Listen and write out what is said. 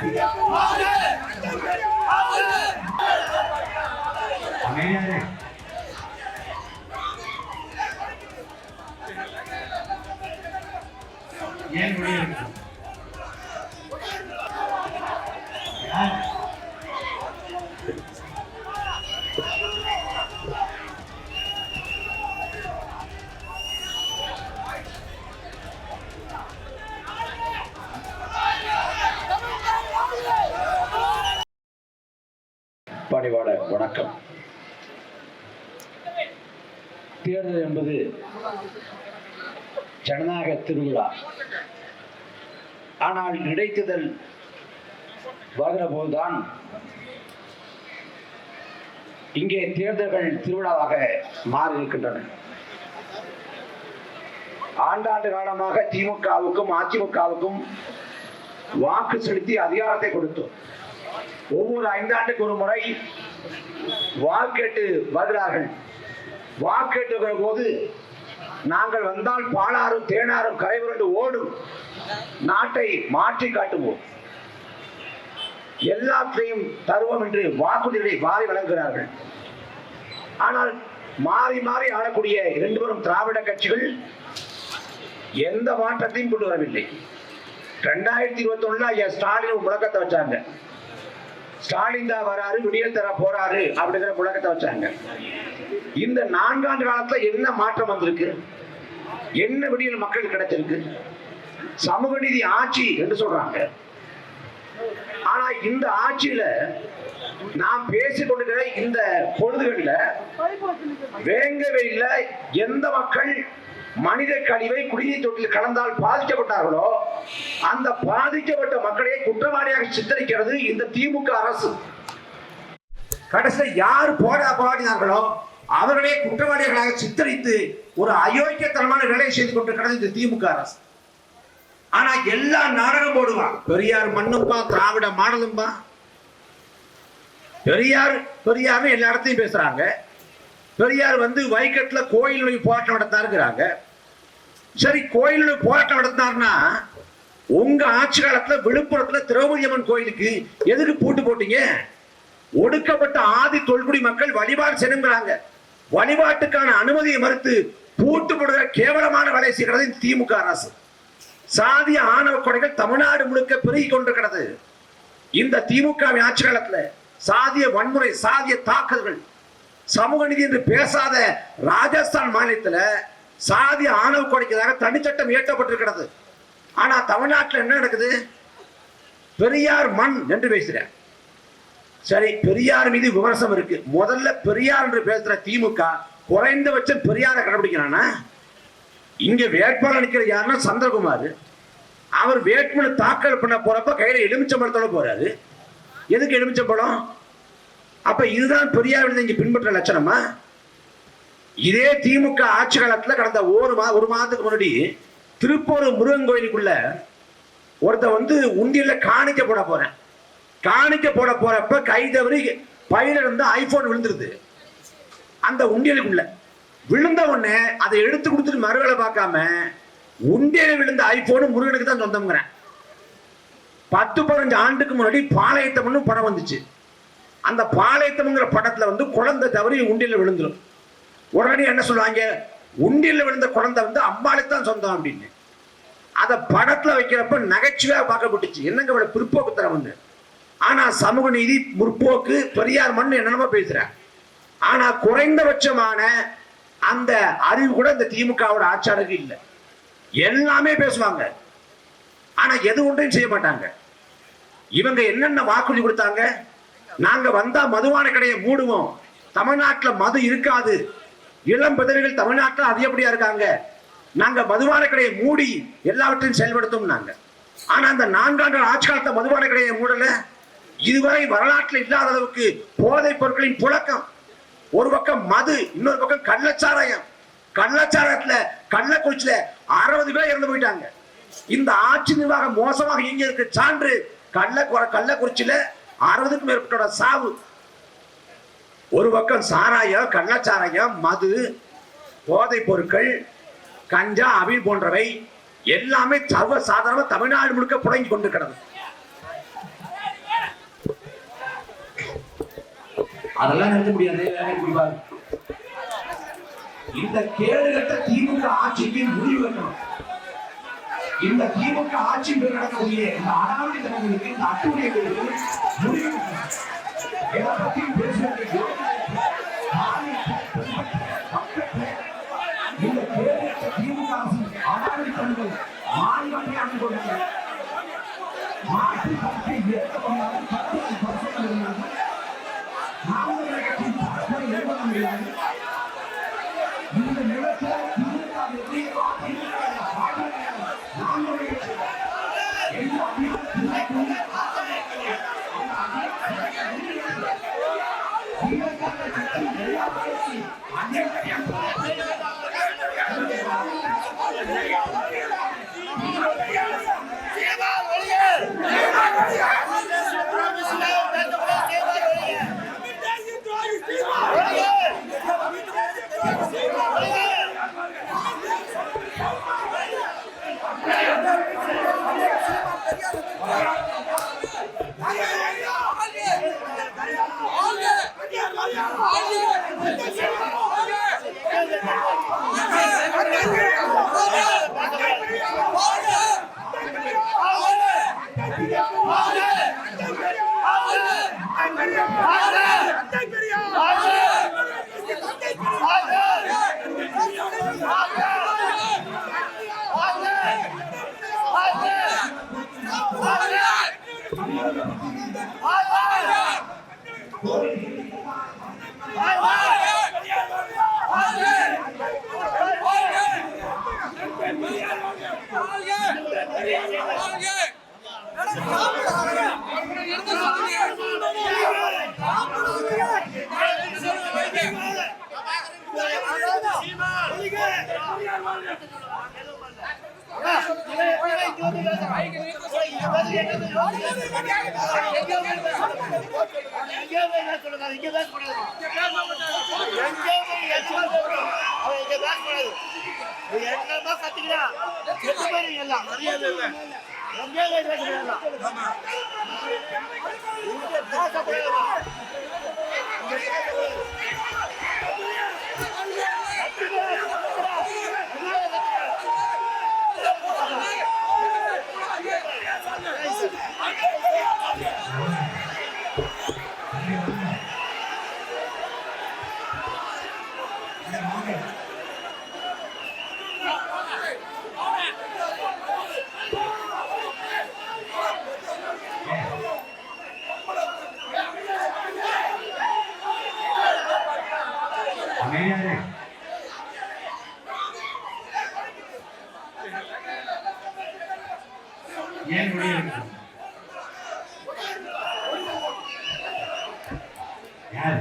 Hallelujah. பணிவாட வணக்கம். தேர்தல் என்பது ஜனநாயக திருவிழா. ஆனால் இடைத்தேர்தல் வருகிற போதுதான் இங்கே தேர்தல்கள் திருவிழாவாக மாறி இருக்கின்றன ஆண்டாண்டு காலமாக திமுகவுக்கும் அதிமுகவுக்கும் வாக்கு செலுத்தி அதிகாரத்தை கொடுத்தோம். ஒவ்வொரு ஐந்தாண்டுக்கு ஒரு முறை வாக்கெட்டு வருகிறார்கள். வாக்கெட்டுகிற போது நாங்கள் வந்தால் பாலாறும் தேனாரும் கரைபுரண்டு ஓடும். நாட்டை மாற்றி காட்டுவோம். எல்லாத்தையும் தருவோம் என்று வாக்குறுதிகளை வாரி வழங்குகிறார்கள். ஆனால் மாறி மாறி ஆளக்கூடிய இரண்டு பேரும் திராவிட கட்சிகள் எந்த மாற்றத்தையும் கொண்டு வரவில்லை. ரெண்டாயிரத்தி இருபத்தி ஒண்ணுல ஐயா ஸ்டாலின் முழக்கத்தை வச்சாங்க. ஸ்டாலின் தான் வராரு விடியல் தர போறாரு அப்படிங்கிற முழக்கத்தை வச்சாங்க. இந்த நான்காண்டு காலத்துல என்ன மாற்றம் வந்திருக்கு? என்ன விடியல் மக்கள் கிடைச்சிருக்கு? சமூக நீதி ஆட்சி என்று சொல்றாங்க. ஆனா இந்த ஆட்சியில நாம் பேசிக் கொண்டிருக்கிற இந்த பொழுதுகள்ல வேங்கவே இல்ல எந்த மக்கள் மனித கழிவை குடிநீர் தொட்டில் கலந்தால் பாதிக்கப்பட்டார்களோ அந்த பாதிக்கப்பட்ட மக்களை குற்றவாளியாக சித்தரிக்கிறது இந்த திமுக அரசு. கடைசியில் யார் போட போராடினார்களோ அவர்களே குற்றவாளிகளாக சித்தரித்து ஒரு அயோக்கியத்தனமான வேலையை செய்து கொண்டு கடந்த இந்த திமுக அரசு. ஆனா எல்லா நாடகம் போடுவான் பெரியார் மண்ணும்பா திராவிட மாடலும்பா. பெரியார் பெரியார் எல்லா இடத்தையும் பேசுறாங்க. பெரியார் வந்து வைக்கத்துல கோயில் போராட்டம் நடத்தாருங்கிறாங்க. சரி கோயில் போராட்டம் நடத்தினார்னா உங்க ஆட்சி காலத்துல விழுப்புரத்துல திரௌபதி அம்மன் கோயிலுக்கு எதுக்கு பூட்டு போட்டீங்க? ஒடுக்கப்பட்ட ஆதி தொல்குடி மக்கள் வழிபாடு செய்யுங்கிறாங்க வழிபாட்டுக்கான அனுமதியை மறுத்து பூட்டு போடுகிற கேவலமான வேலை செய்கிறது திமுக அரசு. சாதிய ஆணவ கொடைகள் தமிழ்நாடு முழுக்க பெருகி கொண்டிருக்கிறது. இந்த திமுக ஆட்சி காலத்துல சாதிய வன்முறை சாதிய தாக்குதல்கள் சமூக நீதி என்று பேசாத ராஜஸ்தான் மாநிலத்தில் சாதி ஆணவ கொடைக்கிறதாக தனிச்சட்டம் இயற்றப்பட்டிருக்கிறது. ஆனால் தமிழ்நாட்டில் என்ன நடக்குது? பெரியார் மண் என்று பேசுகிறேன் சரி பெரியார் மீது விமர்சனம் இருக்கு. முதல்ல பெரியார் என்று பேசுற திமுக குறைந்தபட்சம் பெரியாரை கடைபிடிக்கிறானா? இங்க வேட்பாளர் நிற்கிற யாருன்னா சந்திரகுமார். அவர் வேட்புமனு தாக்கல் பண்ண போறப்ப கையில எலுமிச்சம்பழத்தோட போறாரு. எதுக்கு எலுமிச்சம்பழம்? அப்ப இதுதான் பெரியார் இங்க பின்பற்ற லட்சணமா? இதே திமுக ஆட்சி காலத்துல கடந்த ஒரு மா ஒரு மாதத்துக்கு முன்னாடி திருப்பூர் முருகன் கோயிலுக்குள்ள ஒருத்த வந்து உண்டியல்ல காணிக்க போட போறேன். காணிக்க போட போறப்ப கை தவறி பையில இருந்து ஐபோன் விழுந்துருது. அந்த உண்டியலுக்குள்ள. விழுந்த உடனே அதை எடுத்து கொடுத்துட்டு மறுவேளை பார்க்காம உண்டியல விழுந்த ஐபோன் முருகனுக்கு தான் சொந்தம்ங்கிறேன். பத்து பதினஞ்சு ஆண்டுக்கு முன்னாடி பாளையத்தம்னு படம் வந்துச்சு. அந்த பாளையத்தம்ங்கிற படத்துல வந்து குழந்தை தவறி உண்டியில் விழுந்துடும் உடனே என்ன சொல்லுவாங்க? உண்டியில் விழுந்த குழந்தை வந்து அம்பாளுக்கு தான் சொந்தம் அப்படின்னு. அதை படத்துல வைக்கிறப்ப நகைச்சுவையாக பார்க்கப்பட்டுச்சு. என்னங்க இவ்வளவு தரம் வந்து? ஆனா சமூக நீதி முற்போக்கு பெரியார் மண் என்னென்னமோ பேசுற. ஆனா குறைந்தபட்சமான அந்த அறிவு கூட இந்த திமுகவோட ஆட்சியாளருக்கு இல்லை. எல்லாமே பேசுவாங்க. ஆனா எது ஒன்றையும் செய்ய மாட்டாங்க. இவங்க என்னென்ன வாக்குறுதி கொடுத்தாங்க? நாங்க வந்தா மதுவான கடையை மூடுவோம். தமிழ்நாட்டில் மது இருக்காது. இளம் பிதர்கள் தமிழ்நாட்டில் அதிகப்படியா இருக்காங்க. நாங்க மதுபான கடையை மூடி எல்லாவற்றையும் செயல்படுத்தும் நாங்க. ஆனா அந்த நான்காண்டு ஆட்சி காலத்தை மதுவான கடையை மூடல. இதுவரை வரலாற்றில் இல்லாத அளவுக்கு போதைப் பொருட்களின் புழக்கம். ஒரு பக்கம் மது இன்னொரு பக்கம் கள்ளச்சாராயம். கள்ளச்சாராயத்துல கள்ளக்குறிச்சியில அறுபது பேர் இறந்து போயிட்டாங்க. இந்த ஆட்சி நிர்வாகம் மோசமாக இயங்கி சான்று கள்ள கள்ளக்குறிச்சியில அறுபதுக்கும் மேற்பட்டோட சாவு. ஒரு பக்கம் சாராயம் கள்ளச்சாராயம் மது போதைப் பொருட்கள் கஞ்சா அபில் போன்றவை எல்லாமே சர்வ சாதாரண தமிழ்நாடு முழுக்க புடங்கி கொண்டிருக்கிறது அதெல்லாம் நிறுத்த முடியாது இந்த கேடுகட்ட திமுக ஆட்சிக்கு முடிவு வைக்கணும் இந்த திமுக ஆட்சி பெற நடக்கக்கூடிய இந்த அடாவடித்தனங்களுக்கு இந்த அட்டுழியங்களுக்கு முடிவு எதை பத்தியும் பேசுவதற்கு இந்த தேவையற்ற திமுக அரசு அடாவடித்தனங்கள் மாநிலத்தை மாற்று கட்சி 안 된다. আল্লাহ என்னமா கத்துக்கிறான் செத்து போயிருங்க எல்லாம் எங்கேயே பேசுறேன் எல்லாம் இங்க பேசக்கூடாது இங்க பேசக்கூடாது ஏன் வெளியே இருக்கு யார்